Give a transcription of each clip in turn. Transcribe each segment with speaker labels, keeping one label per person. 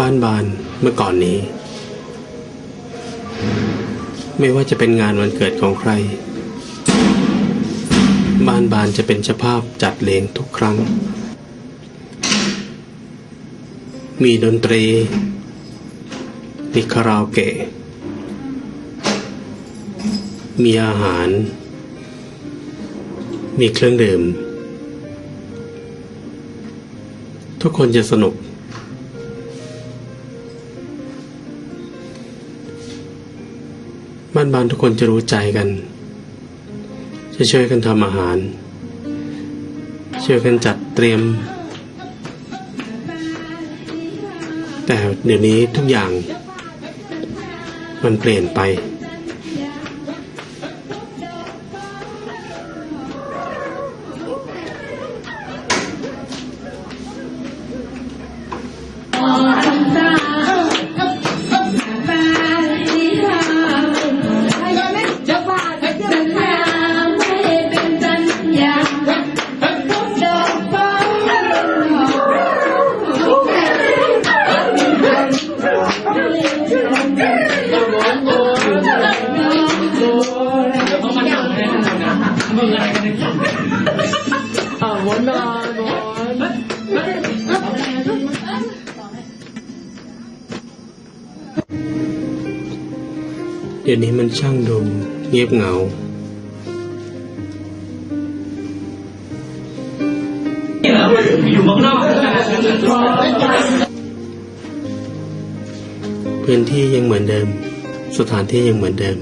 Speaker 1: บ้านบานเมื่อก่อนนี้ ไม่ว่าจะเป็นงานวันเกิดของใครบ้านบานจะเป็นเจ้าภาพจัดเลงทุกครั้ง มีดนตรีมีคาราโอเกะ มีอาหาร มีเครื่องดื่ม ทุกคนจะสนุก บ้านบานทุกคนจะรู้ใจกัน จะช่วยกันทำอาหาร ช่วยกันจัดเตรียม แต่เดี๋ยวนี้ทุกอย่างมันเปลี่ยนไป เดี๋ยวนี้มันช่างดูเงียบเหงา
Speaker 2: อยู่เมืองนอก
Speaker 1: พื้นที่ยังเหมือนเดิม สถานที่ยังเหมือนเดิม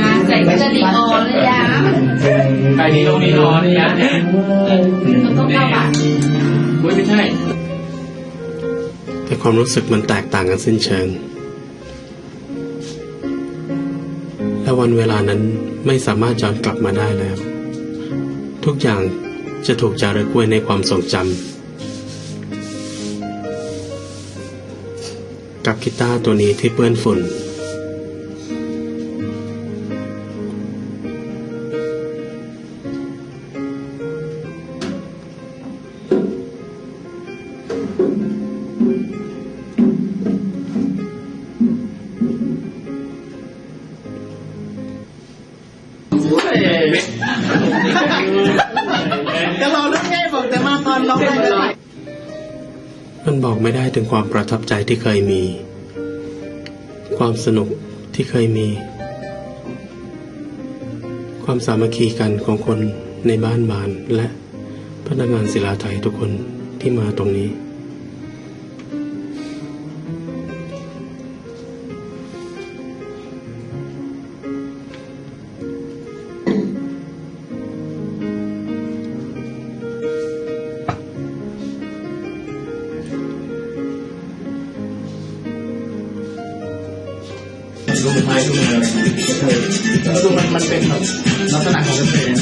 Speaker 3: งานใส่ก็จะดีออนเลยยา
Speaker 2: ไอ้นี่ตรงนี้นอนเนี่ยเนี่ย
Speaker 3: มันต้องเข้าปาก
Speaker 2: เฮ้ยไม่ใช่
Speaker 1: แต่ความรู้สึกมันแตกต่างกันสิ้นเชิง และวันเวลานั้นไม่สามารถย้อนกลับมาได้แล้ว ทุกอย่างจะถูกจารึกไว้ในความทรงจำกับกีตาร์ตัวนี้ที่เปื้อนฝุ่น
Speaker 4: จะรอเรื่องไงบอกแต่มาตอนร้องไห้เลย
Speaker 1: มันบอกไม่ได้ถึงความประทับใจที่เคยมี ความสนุกที่เคยมี ความสามัคคีกันของคนในบ้านบานและพนักงานศิลาไทยทุกคนที่มาตรงนี้
Speaker 2: ดูไม้ดูเนื้อดูมันมันเป็นแบบลักษณะของเพลง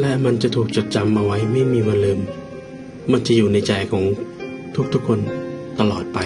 Speaker 1: และมันจะถูกจดจำเอาไว้ไม่มีวันลืม มันจะอยู่ในใจของทุกๆคนตลอดไป